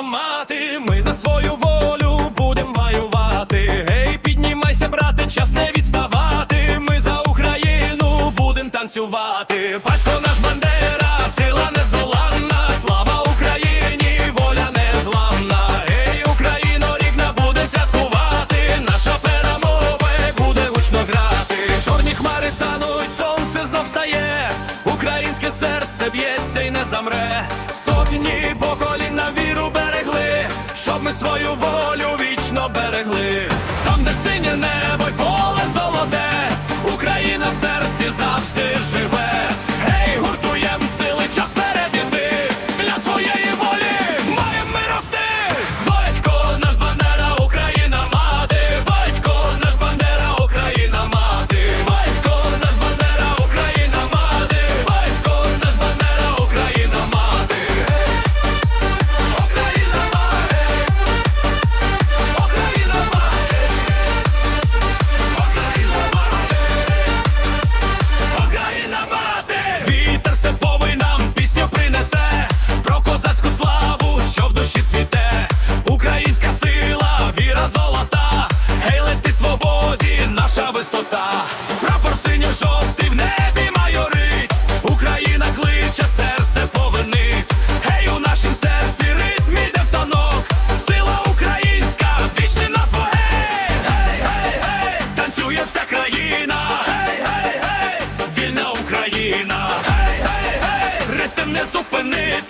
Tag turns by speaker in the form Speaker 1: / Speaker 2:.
Speaker 1: наша мати, ми за свою волю будемо воювати. Гей, піднімайся, брате, час не відставати. Ми за Україну будем танцювати. Батько наш бандера, сила нездоланна, слава Україні, воля незламна. Гей, Україно, рівна буде святкувати. Наша перемога буде гучно. Чорні хмари тануть, сонце знов стає. Українське серце б'ється і не замре. Сотні бо ми свою волю вічно берегли. Там, де синє небо й поле золоте, Україна в серці завжди живе. красота, прапор синьо-жовтий в небі майорить, Україна кличе, серце повинить, гей, у нашім серці ритм іде в танок, сила українська, вічний назва, гей, гей, гей, гей, танцює вся країна, гей, гей, гей, вільна Україна, гей, гей, гей, ритм не зупинити.